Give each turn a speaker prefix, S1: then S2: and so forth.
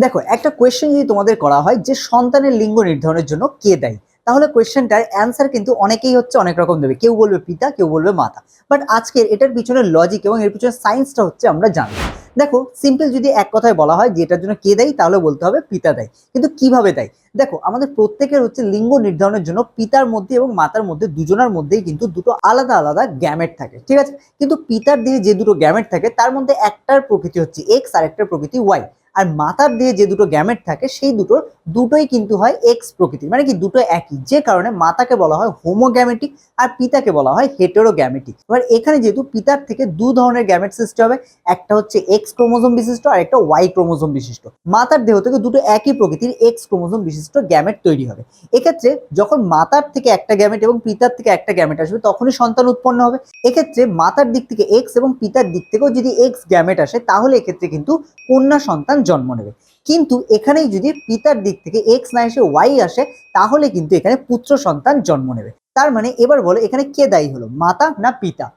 S1: দেখো, একটা কোয়েশ্চেন যদি তোমাদের করা হয় যে সন্তানের লিঙ্গ নির্ধারণের জন্য কে দায়ী? তাহলে কোয়েশ্চেনটার অ্যান্সার কিন্তু অনেকেই হচ্ছে অনেক রকম দেবে। কেউ বলবে পিতা, কেউ বলবে মাতা। বাট আজকের এটার পিছনে লজিক এবং এর পিছনে সায়েন্সটা হচ্ছে আমরা জানি। দেখো সিম্পল যদি এক কথায় বলা হয় যে এটার জন্য কে দেয়, তাহলে বলতে হবে পিতা দেয়। কিন্তু কীভাবে দেয়? দেখো, আমাদের প্রত্যেকের হচ্ছে লিঙ্গ নির্ধারণের জন্য পিতার মধ্যে এবং মাতার মধ্যে, দুজনের মধ্যেই কিন্তু দুটো আলাদা আলাদা গ্যামেট থাকে। ঠিক আছে? কিন্তু পিতার দেহে যে দুটো গ্যামেট থাকে, তার মধ্যে একটার প্রকৃতি হচ্ছে এক্স আর একটার প্রকৃতি ওয়াই আর মাতার দেহে যে দুটো গ্যামেট থাকে, সেই দুটোর দুটোই কিন্তু হয় এক্স প্রকৃতির। মানে কি, দুটো একই। যে কারণে মাতাকে বলা হয় হোমোগ্যামেটিক আর পিতাকে বলা হয় হেটেরোগ্যামেটিক এবার এখানে যেহেতু পিতার থেকে দু ধরনের গ্যামেট সৃষ্টি হবে, একটা হচ্ছে এক্স ক্রোমোজোম বিশিষ্ট আর একটা ওয়াই ক্রোমোজোম বিশিষ্ট। মাতার দেহ থেকে দুটো একই প্রকৃতির এক্স ক্রোমোজোম বিশিষ্ট গ্যামেট তৈরি হবে। এক্ষেত্রে যখন মাতার থেকে একটা গ্যামেট এবং পিতার থেকে একটা গ্যামেট আসবে, তখনই সন্তান উৎপন্ন হবে। এক্ষেত্রে মাতার দিক থেকে এক্স এবং পিতার দিক থেকেও যদি এক্স গ্যামেট আসে, তাহলে এক্ষেত্রে কিন্তু কন্যা সন্তান জন্ম নেবে। কিন্তু এখানেই যদি পিতার দিক থেকে এক্স না এসে ওয়াই আসে, তাহলে কিন্তু এখানে পুত্র সন্তান জন্ম নেবে। তার মানে এবার বলো এখানে কে দায়ী হলো, মাতা না পিতা?